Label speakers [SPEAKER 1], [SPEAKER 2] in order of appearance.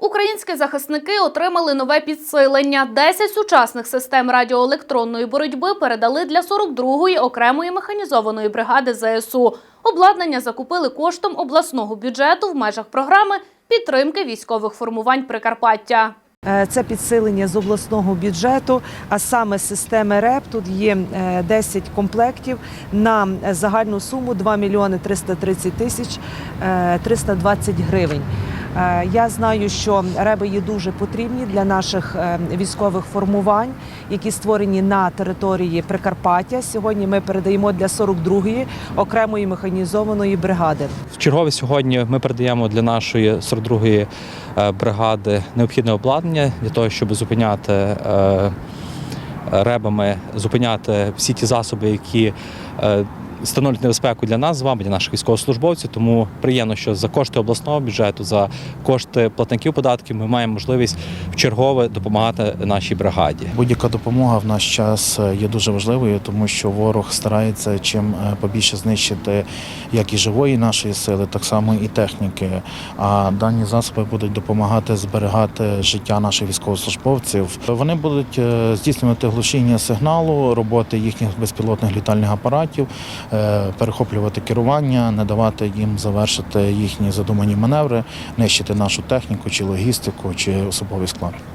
[SPEAKER 1] Українські захисники отримали нове підсилення. 10 сучасних систем радіоелектронної боротьби передали для 42-ї окремої механізованої бригади ЗСУ. Обладнання закупили коштом обласного бюджету в межах програми підтримки військових формувань Прикарпаття.
[SPEAKER 2] Е, Це підсилення з обласного бюджету, а саме системи РЕП. Тут є е, 10 комплектів на загальну суму 2 мільйони 330 тисяч е, 320 гривень. Е, Я знаю, що реби є дуже потрібні для наших е, військових формувань, які створені на території Прикарпаття. Сьогодні ми передаємо для 42-ї окремої механізованої бригади.
[SPEAKER 3] В чергове сьогодні ми передаємо для нашої 42-ї е, бригади необхідне обладнання для того, щоб зупиняти ребами, зупиняти всі ті засоби, які становлять небезпеку для нас з вами, для наших військовослужбовців. Тому приємно, що за кошти обласного бюджету, за кошти платників податків, ми маємо можливість в чергове допомагати нашій бригаді.
[SPEAKER 4] Будь-яка допомога в наш час е, є дуже важливою, тому що ворог старається чим е, побільше знищити як і живої нашої сили, так само і техніки. А дані засоби будуть допомагати зберігати життя наших військовослужбовців. Вони будуть е, здійснювати глушіння сигналу, роботи їхніх безпілотних літальних апаратів, перехоплювати керування, не давати їм завершити їхні задумані маневри, нищити нашу техніку чи логістику, чи особовий склад.